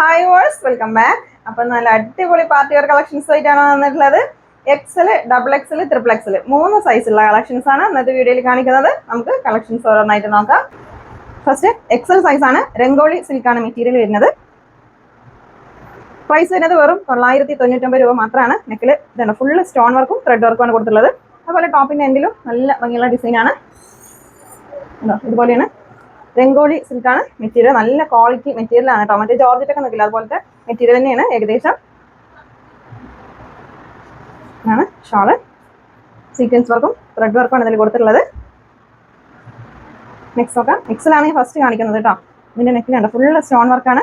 Hi verse welcome back അപ്പൊ നല്ല അടിപൊളി പാർട്ടി വെയർ കളക്ഷൻസ് ആയിട്ടാണ് വന്നിട്ടുള്ളത്. XL double XL triple XL മൂന്ന് സൈസുള്ള കളക്ഷൻസ് ആണ് ഇന്നത്തെ വീഡിയോയിൽ കാണിക്കുന്നത്. നമുക്ക് കളക്ഷൻസ് ഓരോന്നായിട്ട് നോക്കാം. ഫസ്റ്റ് എക്സൽ സൈസ് ആണ് രംഗോളി സിൽക്കാണ് മെറ്റീരിയൽ വരുന്നത്. പ്രൈസ് വരുന്നത് വെറും തൊള്ളായിരത്തി തൊണ്ണൂറ്റൊമ്പത് രൂപ മാത്രമാണ്. നെക്കിൽ ഇതാണ് ഫുള്ള് സ്റ്റോൺ വർക്കും ത്രെഡ് വർക്കുമാണ് കൊടുത്തുള്ളത് അതുപോലെ ടോപ്പിന്റെ എൻഡിലും നല്ല ഭംഗിയുള്ള ഡിസൈനാണ് ഇതുപോലെയാണ്. രംഗോളി സിൽക്കാണ് മെറ്റീരിയൽ. നല്ല ക്വാളിറ്റി മെറ്റീരിയൽ ആണ് കേട്ടോ. മറ്റേ ജോർജറ്റ് ഒക്കെ നിൽക്കില്ല? അതുപോലത്തെ മെറ്റീരിയൽ തന്നെയാണ് ഏകദേശം. ആണ് ഷാൾ. സീക്വൻസ് വർക്കും ത്രെഡ് വർക്കുമാണ് ഇതിൽ കൊടുത്തിട്ടുള്ളത്. നെക്സ് ഒക്കെ നെക്സിലാണ് ഈ ഫസ്റ്റ് കാണിക്കുന്നത് കേട്ടോ. ഇതിന്റെ നെക്കിലുണ്ട് ഫുള്ള് സ്റ്റോൺ വർക്കാണ്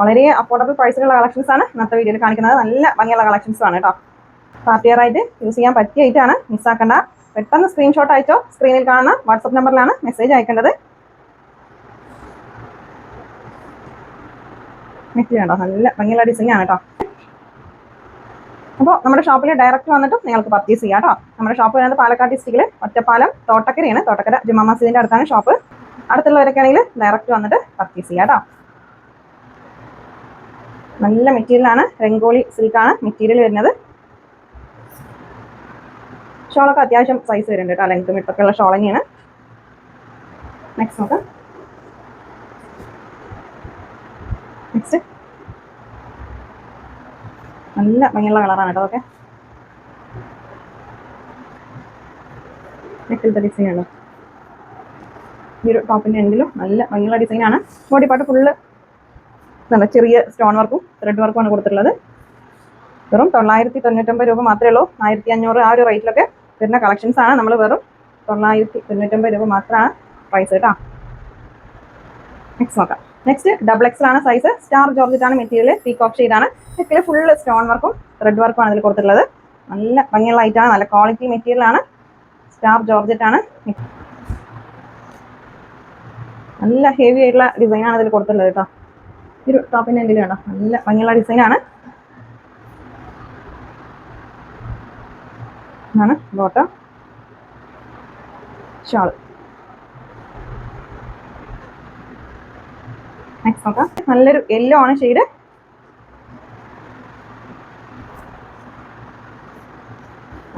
വളരെ അഫോർഡബിൾ പ്രൈസിലുള്ള കളക്ഷൻസ് ആണ് ഇന്നത്തെ വീഡിയോയിൽ കാണിക്കുന്നത്. നല്ല ഭംഗിയുള്ള കളക്ഷൻസ് ആണ് കേട്ടോ. പാർട്ടിയർ ആയിട്ട് യൂസ് ചെയ്യാൻ പറ്റിയ ഐറ്റാണ് മിസ്സാക്കണ്ട പെട്ടെന്ന് സ്ക്രീൻഷോട്ട് അയച്ചോ? സ്ക്രീനിൽ കാണുന്ന വാട്സപ്പ് നമ്പറിലാണ് മെസ്സേജ് അയക്കേണ്ടത്. നെറ്റ് വേണ്ടോ നല്ല ഭംഗിയുള്ള ഡിസൈൻ ആണ് കേട്ടോ. അപ്പോൾ നമ്മുടെ ഷോപ്പിൽ ഡയറക്റ്റ് വന്നിട്ട് നിങ്ങൾക്ക് പർച്ചേസ് ചെയ്യാം കേട്ടോ. നമ്മുടെ ഷോപ്പ് വരുന്നത് പാലക്കാട് ഡിസ്ട്രിക്റ്റിൽ ഒറ്റപ്പാലം തോട്ടക്കരയാണ്. തോട്ടക്കര ജുമാ മസ്ജിദിന്റെ അടുത്താണ് ഷോപ്പ് അടുത്തുള്ളവരൊക്കെ ആണെങ്കിൽ ഡയറക്റ്റ് വന്നിട്ട് പർച്ചേസ് ചെയ്യാം കേട്ടോ. നല്ല മെറ്റീരിയലാണ് രംഗോളി സിൽക്കാണ് മെറ്റീരിയൽ വരുന്നത്. ഷോളൊക്കെ അത്യാവശ്യം സൈസ് വരുന്നുണ്ട് കേട്ടോ. ലെങ്ത്തും ഇട്ടൊക്കെ ഉള്ള ഷോൾ തന്നെയാണ് നെക്സ്റ്റ് നോക്കാം. നെക്സ്റ്റ് നല്ല ഭംഗിയുള്ള കളറാണ് കേട്ടോ അതൊക്കെ. നെക്കിലത്തെ ഡിസൈനാണ് ഈ ഒരു ടോപ്പിന്റെ എൻഡിലും നല്ല ഭംഗിയുള്ള ഡിസൈനാണ് ബോഡി പാർട്ട് ഫുള്ള് ചെറിയ സ്റ്റോൺ വർക്കും ത്രെഡ് വർക്കുമാണ് കൊടുത്തിട്ടുള്ളത്. വെറും തൊള്ളായിരത്തി തൊണ്ണൂറ്റൊമ്പത് രൂപ മാത്രമേ ഉള്ളൂ. ആയിരത്തി അഞ്ഞൂറ് ആ ഒരു റേറ്റിലൊക്കെ വരുന്ന കളക്ഷൻസ് ആണ് നമ്മൾ വെറും തൊള്ളായിരത്തി തൊണ്ണൂറ്റൊമ്പത് രൂപ മാത്രമാണ് പ്രൈസ് കേട്ടോ. നെക്സ്റ്റ് നോക്കാം. നെക്സ്റ്റ് ഡബിൾ എക്സ് ആണ് സൈസ് സ്റ്റാർ ജോർജറ്റ് ആണ്. മെറ്റീരിയൽ പീകോക്ക് ഷെയ്ഡാണ് നെക്കിൽ ഫുൾ സ്റ്റോൺ വർക്കും ത്രെഡ് വർക്കും ആണ് ഇതിൽ കൊടുത്തിട്ടുള്ളത്. നല്ല ഭംഗിയുള്ള ഐറ്റാണ് നല്ല ക്വാളിറ്റി മെറ്റീരിയൽ ആണ്. സ്റ്റാർ ജോർജറ്റ് ആണ്. നല്ല ഹെവി ആയിട്ടുള്ള ഡിസൈനാണ് ഇതിൽ കൊടുത്തിട്ടുള്ളത് കേട്ടോ. ഒരു ടോപ്പിന്റെ എന്തെങ്കിലും കേട്ടോ നല്ല ഭംഗിയുള്ള ഡിസൈൻ ആണ്. ബോട്ടം നെക്സ്റ്റ് നല്ലൊരു യെല്ലോ ആണ് ഷെയ്ഡ്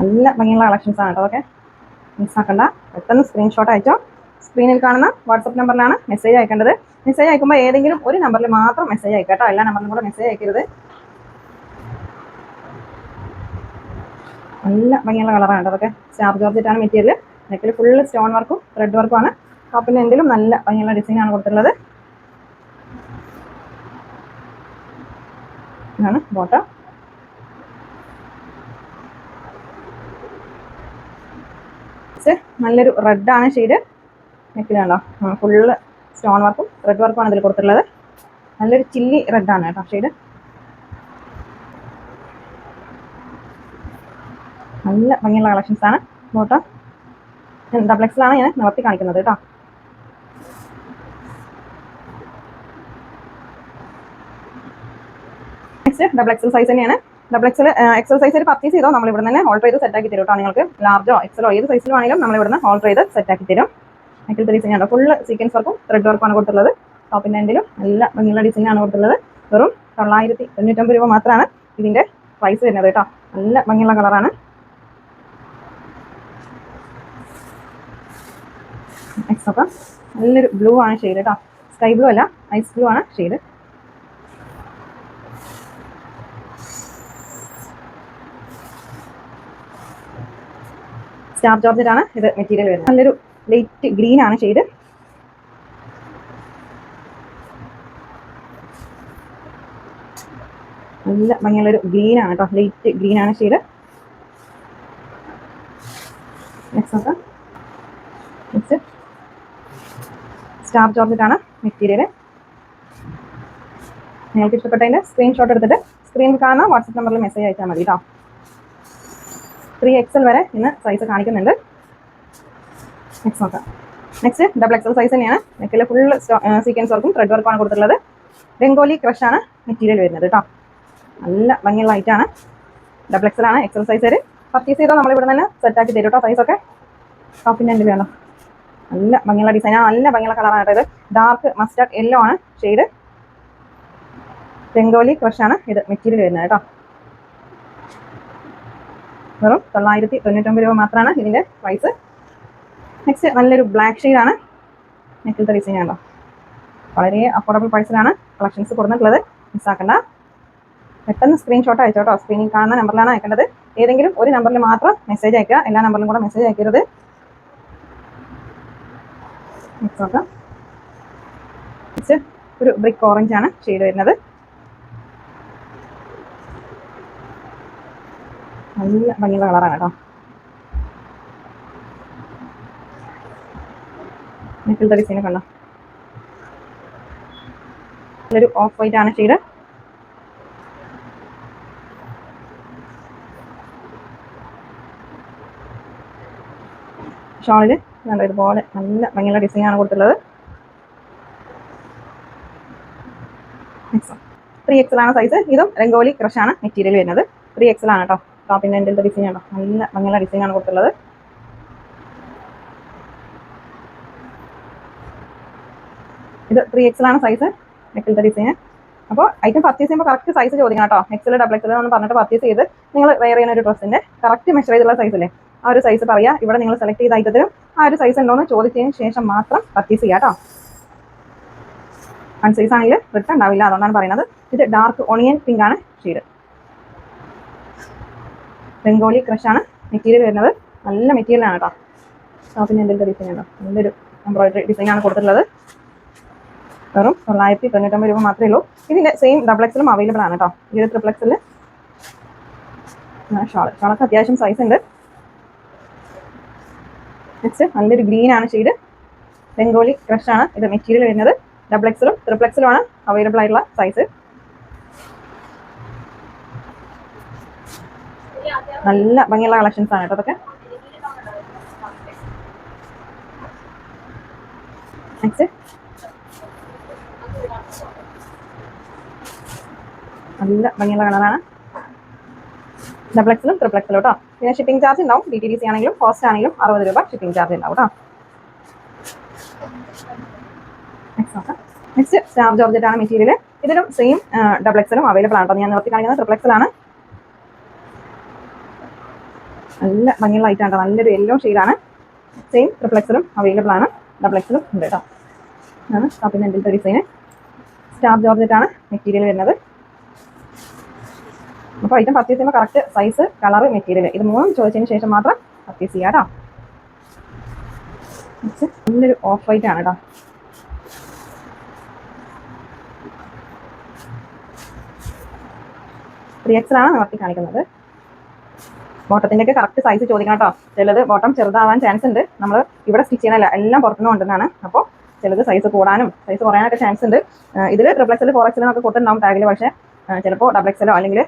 നല്ല ഭംഗിയുള്ള കളക്ഷൻസ് ആണ് കേട്ടോ അതൊക്കെ മിസ്സാക്കണ്ട പെട്ടെന്ന് സ്ക്രീൻഷോട്ട് അയച്ചോ. സ്ക്രീനിൽ കാണുന്ന വാട്സപ്പ് നമ്പറിലാണ് മെസ്സേജ് അയക്കേണ്ടത്. മെസ്സേജ് അയക്കുമ്പോൾ ഏതെങ്കിലും ഒരു നമ്പറിൽ മാത്രം മെസ്സേജ് അയക്കാം കേട്ടോ എല്ലാ നമ്പറിലും കൂടെ മെസ്സേജ് അയക്കരുത്. നല്ല ഭംഗിയുള്ള കളറാണ് അതൊക്കെ സ്റ്റാർ ജോർജറ്റ് ആണ് മെറ്റീരിയൽ നെക്കിൽ ഫുള്ള് സ്റ്റോൺ വർക്കും ത്രെഡ് വർക്കും ആണ്. ടോപ്പിന്റെ എന്തെങ്കിലും നല്ല ഭംഗിയുള്ള ഡിസൈനാണ് കൊടുത്തിട്ടുള്ളത്. ഇതാണ് ബോട്ടം നല്ലൊരു റെഡ് ആണ് ഷെയ്ഡ് നെക്കിലുണ്ടോ ഫുള്ള് സ്റ്റോൺ വർക്കും റെഡ് വർക്കും ആണ് ഇതിൽ കൊടുത്തിട്ടുള്ളത്. നല്ലൊരു ചില്ലി റെഡ് ആണ് കേട്ടോ ഷെയ്ഡ് നല്ല ഭംഗിയുള്ള കളക്ഷൻസ് ആണ്. ബോട്ടം ഡബിൾ ഞാൻ നിവർത്തി കാണിക്കുന്നത് കേട്ടോ. നെക്സ്റ്റ് ഡബിൾ എക്സൽ സൈസ് തന്നെയാണ്. ഡബിൾ എക്സൽ എക്സൽ സൈസിൽ പർച്ചേസ് ചെയ്തോ നമ്മൾ ഇവിടെ തന്നെ ഓൾഡർ ചെയ്ത് സെറ്റ് ആക്കി തരും കേട്ടോ. നിങ്ങൾക്ക് ലാർജോ എക്സലോ ഏത് സൈസിൽ വേണമെങ്കിലും നമ്മൾ ഇവിടെ നിന്ന് ഓൾഡർ ചെയ്ത് സെറ്റ് ആക്കി തരും. നെക്കിൽ ഡിസൈൻ ആണ്. ഫുൾ സീക്വൻസ് വർക്കും ത്രെഡ് വർക്കുമാണ് കൊടുത്തുള്ളത് ടോപ്പിന്റെ എൻഡിലും നല്ല ഭംഗിയുള്ള ഡിസൈൻ ആണ് കൊടുത്തുള്ളത് വെറും തൊള്ളായിരത്തി തൊണ്ണൂറ്റൊമ്പത് രൂപ മാത്രമാണ് ഇതിന്റെ പ്രൈസ് വരുന്നത് കേട്ടോ. നല്ല ഭംഗിയുള്ള കളറാണ് നെക്സ്റ്റ് നോക്കാം. നല്ലൊരു ബ്ലൂ ആണ് ഷെയ്ഡ് കേട്ടോ സ്കൈ ബ്ലൂ അല്ല ഐസ് ബ്ലൂ ആണ് ഷെയ്ഡ് സ്റ്റാർ ജോർജറ്റ് ആണ് ഇത് മെറ്റീരിയൽ വരുന്നത്. നല്ലൊരു ലൈറ്റ് ഗ്രീൻ ആണ് ഷെയ്ഡ് നല്ല ഭംഗിയുള്ളൊരു ഗ്രീൻ ആണ് കേട്ടോ ലൈറ്റ് ഗ്രീൻ ആണ് ഷെയ്ഡ് നെക്സ്റ്റ് നോക്കാം നെക്സ്റ്റ് സ്റ്റാർ ജോർജറ്റ് ആണ് മെറ്റീരിയൽ നിങ്ങൾക്ക് ഇഷ്ടപ്പെട്ടതിന്റെ സ്ക്രീൻഷോട്ട് എടുത്തിട്ട് സ്ക്രീനിൽ കാണുന്ന വാട്സപ്പ് നമ്പറിൽ മെസ്സേജ് അയച്ചാൽ മതി കേട്ടോ ത്രീ എക്സൽ വരെ ഇന്ന് സൈസ് കാണിക്കുന്നുണ്ട്. നെക്സ്റ്റ് നോക്കാം. നെക്സ്റ്റ് ഡബിൾ എക്സൽ സൈസ് തന്നെയാണ്. നെക്കിൽ ഫുൾ സീക്വൻസ് വർക്കും ത്രെഡ് വർക്കുമാണ് കൊടുത്തിട്ടുള്ളത്. ക്രഷ് ആണ് മെറ്റീരിയൽ വരുന്നത് കേട്ടോ നല്ല ഭംഗിയുള്ള ഐറ്റാണ് ഡബിൾ എക്സൽ ആണ് എക്സൽ സൈസ് പർച്ചേസ് ചെയ്താൽ നമ്മളിവിടെ തന്നെ സെറ്റ് ആക്കി തരും കേട്ടോ സൈസൊക്കെ ടോപ്പിന്റെ എന്ത് വേണം. നല്ല ഭംഗിയുള്ള ഡിസൈൻ നല്ല ഭംഗിയുള്ള കളറാണ് ഇത്. ഡാർക്ക് മസ്റ്റാർഡ് യെല്ലോ ആണ്. ഷെയ്ഡ് രംഗോലി ആണ്. ഇത് മെറ്റീരിയൽ വരുന്നത് കേട്ടോ. വെറും തൊള്ളായിരത്തി തൊണ്ണൂറ്റൊമ്പത് രൂപ മാത്രമാണ് ഇതിന്റെ പ്രൈസ് നെക്സ്റ്റ് നല്ലൊരു ബ്ലാക്ക് ഷെയ്ഡാണ് നെക്കിലത്തെ ഡിസൈൻ ആണല്ലോ വളരെ അഫോർഡബിൾ പ്രൈസിലാണ് കളക്ഷൻസ് കൊടുത്തിട്ടുള്ളത്. മിസ്സാക്കണ്ട പെട്ടെന്ന് സ്ക്രീൻഷോട്ട് അയച്ചോട്ടോ സ്ക്രീനിൽ കാണുന്ന നമ്പറിലാണ് അയക്കേണ്ടത്. ഏതെങ്കിലും ഒരു നമ്പറിൽ മാത്രം മെസ്സേജ് അയക്കുക. എല്ലാ നമ്പറിലും കൂടെ മെസ്സേജ് അയക്കരുത്. Next നോക്കാം ഒരു ബ്രിക്ക് ഓറഞ്ച് ആണ് ഷെയ്ഡ് വരുന്നത്. നല്ല ഭംഗിയുള്ള കളറാണ് കേട്ടോ. നെക്കിലത്തെ ഡിസൈൻ കണ്ടോ നല്ലൊരു ഓഫ് വൈറ്റ് ആണ് ഷെയ്ഡ് ഷോളിൽ നല്ല ഇതുപോലെ നല്ല ഭംഗിയുള്ള ഡിസൈൻ ആണ് കൊടുത്തിട്ടുള്ളത്. ത്രീ എക്സൽ ആണ് സൈസ് ഇതും രംഗോലി ആണ് മെറ്റീരിയൽ വരുന്നത്. ത്രീ എക്സൽ ആണ് കേട്ടോ ടോപ്പിന്റെ എന്റെ ഡിസൈൻ ആണോ നല്ല ഭംഗിയുള്ള ഡിസൈൻ ആണ് കൊടുത്തിട്ടുള്ളത്. ഇത് ത്രീ എക്സൽ ആണ് സൈസ് നെക്കിലത്തെ ഡിസൈൻ അപ്പോൾ ഐറ്റം പർച്ചേസ് ചെയ്യുമ്പോൾ കറക്റ്റ് സൈസ് ചോദിക്കണം കേട്ടോ എക്സൽ ഡബിൾ എക്സൽ എന്ന് പറഞ്ഞിട്ട് പർച്ചേസ് ചെയ്ത് നിങ്ങൾ വെയർ ചെയ്യുന്ന ഒരു ഡ്രസ്സിന്റെ കറക്റ്റ് മെഷർ ചെയ്തുള്ള സൈസ് അല്ലേ ആ ഒരു സൈസ് പറയുക ഇവിടെ നിങ്ങൾ സെലക്ട് ചെയ്ത ഐറ്റത്തിലും ആ ഒരു സൈസ് ഉണ്ടോ എന്ന് ചോദിച്ചതിന് ശേഷം മാത്രം പർച്ചേസ് ചെയ്യുക കേട്ടോ സൈസ് ആണെങ്കിൽ റിട്ടേൺ ഉണ്ടാവില്ല അതുകൊണ്ടാണ് പറയുന്നത്. ഇത് ഡാർക്ക് ഓണിയൻ പിങ്ക് ആണ് ഷീഡ് ബംഗോളി ആണ് മെറ്റീരിയൽ വരുന്നത്. നല്ല മെറ്റീരിയൽ ആണ് കേട്ടോ ഷോപ്പിന് എന്തെങ്കിലും ഡിസൈൻ ഉണ്ടോ? നല്ലൊരു എംബ്രോയിഡറി ഡിസൈൻ ആണ് കൊടുത്തിട്ടുള്ളത്. വെറും തൊള്ളായിരത്തി തൊണ്ണൂറ്റൊമ്പത് രൂപ മാത്രമേ ഉള്ളൂ. ഇതിന്റെ സെയിം ഡബിൾ എക്സിലും അവൈലബിൾ ആണ് കേട്ടോ ഇത് ട്രിപ്പിൾ ത്രിപ്ലക്സിൽ ഷാൾ ഷാളൊക്കെ അത്യാവശ്യം സൈസ് ഉണ്ട്. നെക്സ്റ്റ് നല്ലൊരു ഗ്രീൻ ആണ് ഷെയ്ഡ് ബംഗോളി ക്രഷ് ആണ് ഇത് മെറ്റീരിയൽ വരുന്നത്. ഡബിൾ എക്സിലും ട്രിപ്പിൾ ആണ് അവൈലബിൾ ആയിട്ടുള്ള സൈസ് നല്ല ഭംഗിയുള്ള കളക്ഷൻസ് ആണ് കേട്ടോ അതൊക്കെ. നല്ല ഭംഗിയുള്ള കളറാണ് ഡബിൾ എക്സിലും ട്രിപ്പിൾ കേട്ടോ. പിന്നെ ഷിപ്പിംഗ് ചാർജ് ഉണ്ടാവും. ഡി ടി ഡി സി ആണെങ്കിലും കോസ്റ്റ് ആണെങ്കിലും അറുപത് രൂപ ഷിപ്പിംഗ് ചാർജ് ഉണ്ടാവും കേട്ടോ നെക്സ്റ്റ് സ്റ്റാർ ജോർജറ്റ് ആണ് മെറ്റീരിയൽ ഇതിലും സെയിം ഡബിൾ എക്സലും അവൈലബിൾ ആണ് കേട്ടോ ഞാൻ നിർത്തി കാണിക്കുന്നത് ട്രിപ്പിൾ എക്സലാണ് നല്ല ഭംഗിയുള്ള ഐറ്റം ആണ് നല്ലൊരു യെല്ലോ ഷെയ്ഡാണ് സെയിം ട്രിപ്പിൾ എക്സലും അവൈലബിൾ ആണ്. ഡബിൾ എക്സലും ഉണ്ട് കേട്ടോ ഡിസൈന് സ്റ്റാർ ജോർജറ്റ് ആണ് മെറ്റീരിയൽ വരുന്നത്. അപ്പോൾ ഐറ്റം പർച്ചേസ് ചെയ്യുമ്പോൾ കറക്റ്റ് സൈസ് കളർ മെറ്റീരിയൽ ഇത് മൂന്നും ചോദിച്ചതിന് ശേഷം മാത്രം പർച്ചേസ് ചെയ്യാം കേട്ടോ നല്ലൊരു ഓഫ് വൈറ്റ് ആണ് കേട്ടോ ത്രീ എക്സിലാണ് നിവർത്തി കാണിക്കുന്നത്. ബോട്ടത്തിന്റെയൊക്കെ കറക്റ്റ് സൈസ് ചോദിക്കണം കേട്ടോ ചിലത് ബോട്ടം ചെറുതാവാൻ ചാൻസ് ഉണ്ട്. നമ്മൾ ഇവിടെ സ്റ്റിച്ച് ചെയ്യണല്ല എല്ലാം പുറത്തുനിന്ന് കൊണ്ടുവന്നാണ്. അപ്പോൾ ചിലത് സൈസ് കൂടാനും സൈസ് കുറയാനൊക്കെ ചാൻസ് ഉണ്ട്. ഇതിൽ ട്രിപ്ലക്സിൽ എക്സൽ ഫോർ എക്സിലൊക്കെ കൊടുത്തിട്ടുണ്ടാവും ടാഗിൽ പക്ഷേ ചിലപ്പോൾ ഡബിൾ എക്സലോ അല്ലെങ്കിൽ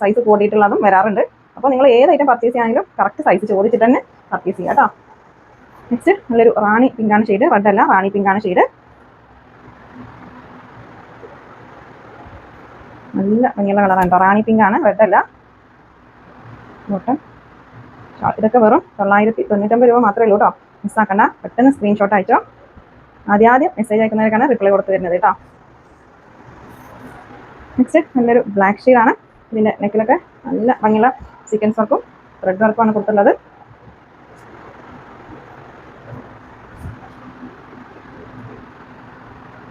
സൈസ് കൂടിയിട്ടുള്ളതും വരാറുണ്ട്. അപ്പോൾ നിങ്ങൾ ഏത് ഐറ്റം പർച്ചേസ് ചെയ്യാണെങ്കിലും കറക്റ്റ് സൈസ് ചോദിച്ചിട്ട് തന്നെ പർച്ചേസ് ചെയ്യുക കേട്ടോ. നെക്സ്റ്റ് നല്ലൊരു റാണി പിങ്കാണ് ഷെയ്ഡ് റെഡ് അല്ല റാണി പിങ്കാണ് ഷെയ്ഡ് നല്ല ഭംഗിയുള്ള കളറാണ് കേട്ടോ. റാണി പിങ്കാണ് റെഡ് അല്ല. ഇതൊക്കെ വെറും തൊള്ളായിരത്തി തൊണ്ണൂറ്റമ്പത് രൂപ മാത്രമേ ഉള്ളൂ കേട്ടോ. മിസ്സാക്കണ്ട പെട്ടെന്ന് സ്ക്രീൻഷോട്ട് അയച്ചോ. ആദ്യം മെസ്സേജ് അയക്കുന്നവർക്കാണ് റിപ്ലൈ കൊടുത്തു വരുന്നത് കേട്ടോ. നെക്സ്റ്റ് നല്ലൊരു ബ്ലാക്ക് ഷെയ്ഡാണ് ഇതിന്റെ നെക്കിലൊക്കെ നല്ല ഭംഗിയുള്ള സീക്വൻസ് വർക്കും ത്രെഡ് വർക്കുമാണ് കൊടുത്തുള്ളത്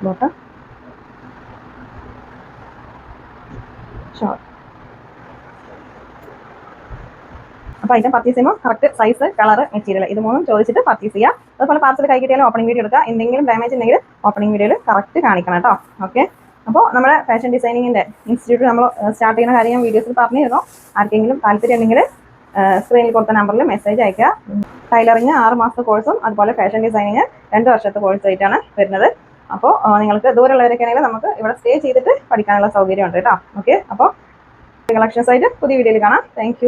ബോട്ടം ഷോർട്ട് അപ്പോൾ ഐറ്റം പർച്ചേസ് ചെയ്യുമ്പോൾ കറക്റ്റ് സൈസ് കളർ മെറ്റീരിയൽ ഇത് മൂന്നും ചോദിച്ചിട്ട് പർച്ചേസ് ചെയ്യുക അതുപോലെ പാർസൽ കൈ കിട്ടിയാലും ഓപ്പണിംഗ് വീഡിയോ എടുക്കുക. എന്തെങ്കിലും ഡാമേജ് ഉണ്ടെങ്കിൽ ഓപ്പണിംഗ് വീഡിയോയിൽ കറക്റ്റ് കാണിക്കണം കേട്ടോ. ഓക്കെ അപ്പോൾ നമ്മുടെ ഫാഷൻ ഡിസൈനിങ്ങിന്റെ ഇൻസ്റ്റിറ്റ്യൂട്ട് നമ്മൾ സ്റ്റാർട്ട് ചെയ്യുന്ന കാര്യം ഞാൻ വീഡിയോസിൽ പറഞ്ഞിരുന്നു. ആർക്കെങ്കിലും താല്പര്യം ഉണ്ടെങ്കിൽ സ്ക്രീനിൽ കൊടുത്ത നമ്പറിൽ മെസ്സേജ് അയക്കുക ടൈലറിങ് ആറ് മാസത്തെ കോഴ്സും അതുപോലെ ഫാഷൻ ഡിസൈനിങ് രണ്ട് വർഷത്തെ കോഴ്സ് ആയിട്ടാണ് വരുന്നത് അപ്പോൾ നിങ്ങൾക്ക് ദൂരമുള്ളവരൊക്കെ ആണെങ്കിൽ നമുക്ക് ഇവിടെ സ്റ്റേ ചെയ്തിട്ട് പഠിക്കാനുള്ള സൗകര്യമുണ്ട് കേട്ടോ. ഓക്കെ അപ്പോൾ കളക്ഷൻസ് ആയിട്ട് പുതിയ വീഡിയോയിൽ കാണാം. താങ്ക്